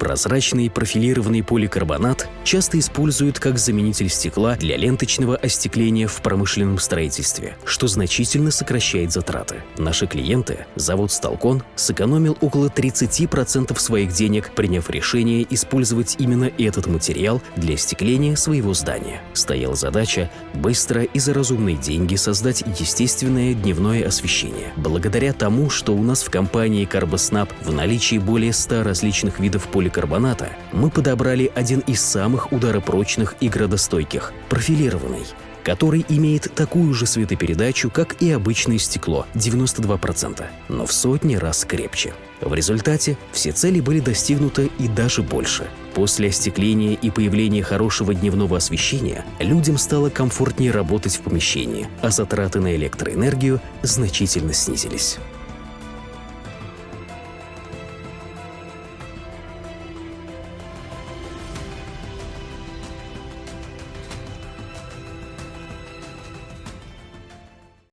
Прозрачный профилированный поликарбонат часто используют как заменитель стекла для ленточного остекления в промышленном строительстве, что значительно сокращает затраты. Наши клиенты, завод «Сталкон», сэкономил около 30% своих денег, приняв решение использовать именно этот материал для остекления своего здания. Стояла задача быстро и за разумные деньги создать естественное дневное освещение. Благодаря тому, что у нас в компании «Карбоснаб» в наличии более 100 различных видов поликарбоната, поликарбоната мы подобрали один из самых ударопрочных и градостойких – профилированный, который имеет такую же светопередачу, как и обычное стекло – 92%, но в сотни раз крепче. В результате все цели были достигнуты и даже больше. После остекления и появления хорошего дневного освещения людям стало комфортнее работать в помещении, а затраты на электроэнергию значительно снизились.